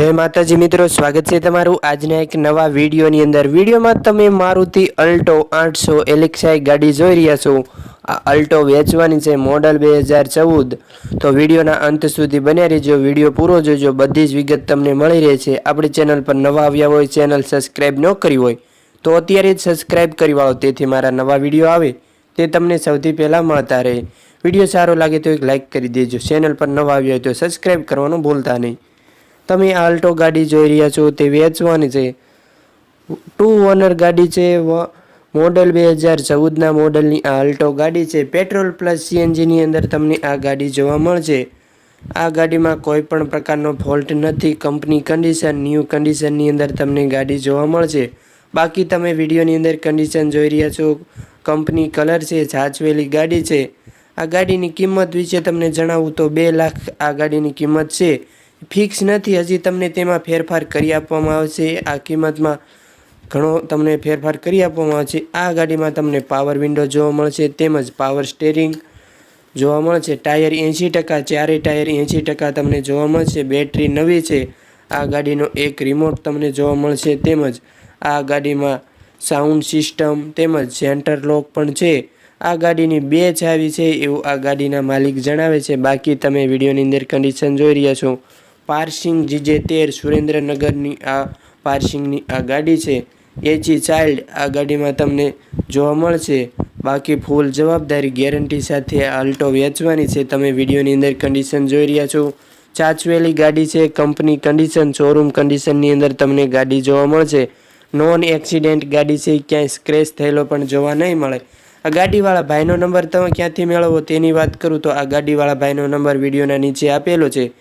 જય માતાજી મિત્રો, સ્વાગત છે તમારું આજના એક નવા વિડીયોની અંદર. વિડીયોમાં તમે મારુતિ અલ્ટો આઠસો એલેક્સાઈ ગાડી જોઈ રહ્યા છો. આ અલ્ટો વેચવાની છે મોડલ બે હજાર ચૌદ. તો વિડીયોના અંત સુધી બન્યા રહેજો. વીડિયો પૂરો જોજો. બધી જ વિગત તમને મળી રહે છે આપણી ચેનલ પર નવા આવ્યા હોય, ચેનલ સબસ્ક્રાઈબ ન કરી હોય, તો અત્યારે જ સબસ્ક્રાઈબ કરી વાળો. તેથી મારા નવા વીડિયો આવે, તે તમને સૌથી પહેલાં મળતા રહે. વીડિયો સારો લાગે તો એક લાઇક કરી દેજો. ચેનલ પર નવા આવ્યા હોય તો સબસ્ક્રાઈબ કરવાનું ભૂલતા નહીં. તમે આલ્ટો ગાડી જોઈ રહ્યા છો તે વેચવાની છે. ટુ ઓનર ગાડી છે મોડલ બે હજાર ચૌદના મોડલની આ આલ્ટો ગાડી છે. પેટ્રોલ પ્લસ સીએનજીની અંદર તમને આ ગાડી જોવા મળશે. આ ગાડીમાં કોઈ પણ પ્રકારનો ફોલ્ટ નથી. કંપની કન્ડિશન, ન્યૂ કન્ડિશનની અંદર તમને ગાડી જોવા મળશે. બાકી તમે વિડીયોની અંદર કન્ડિશન જોઈ રહ્યા છો. કંપની કલર છે, સાચવેલી ગાડી છે. આ ગાડીની કિંમત વિશે તમને જણાવું તો બે લાખ આ ગાડીની કિંમત છે. ફિક્સ નથી, હજી તમને તેમાં ફેરફાર કરી આપવામાં આવશે. આ કિંમતમાં ઘણો તમને ફેરફાર કરી આપવામાં આવશે. આ ગાડીમાં તમને પાવર વિન્ડો જોવા મળશે, તેમજ પાવર સ્ટેરિંગ જોવા મળશે. ટાયર એંશી ટકા ચારે ટાયર એંશી ટકા તમને જોવા મળશે. બેટરી નવી છે, આ ગાડીનો એક રિમોટ તમને જોવા મળશે. તેમજ આ ગાડીમાં સાઉન્ડ સિસ્ટમ તેમજ સેન્ટર લોક પણ છે. આ ગાડીની બે ચાવી છે, એવું આ ગાડીના માલિક જણાવે છે. બાકી તમે વિડીયોની અંદર કન્ડિશન જોઈ રહ્યા છો. પાર્સિંગ જીજે તેર, સુરેન્દ્રનગરની આ પાર્સિંગની આ ગાડી છે. એચી ચાઇલ્ડ આ ગાડીમાં તમને જોવા મળશે. બાકી ફૂલ જવાબદારી ગેરંટી સાથે આ અલ્ટો વેચવાની છે. તમે વિડીયોની અંદર કન્ડિશન જોઈ રહ્યા છો. ચાચવેલી ગાડી છે. કંપની કન્ડિશન શોરૂમ કન્ડિશનની અંદર તમને ગાડી જોવા મળશે. નોન એક્સિડેન્ટ ગાડી છે. ક્યાંય સ્ક્રેચ થયેલો પણ જોવા નહીં મળે. આ ગાડીવાળા ભાઈનો નંબર તમે ક્યાંથી મેળવો તેની વાત કરું તો આ ગાડીવાળા ભાઈનો નંબર વિડીયોના નીચે આપેલો છે.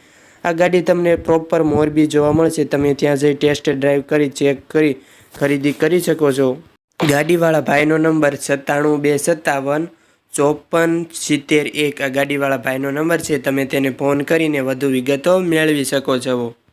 આ ગાડી તમને પ્રોપર મોરબી જોવા મળશે. તમે ત્યાં જઈ ટેસ્ટ ડ્રાઈવ કરી ચેક કરી, ખરીદી કરી શકો છો. ગાડીવાળા ભાઈનો નંબર સત્તાણું બે સત્તાવન ચોપન સિત્તેર એક. આ ગાડીવાળા ભાઈનો નંબર છે. તમે તેને ફોન કરીને વધુ વિગતો મેળવી શકો છો.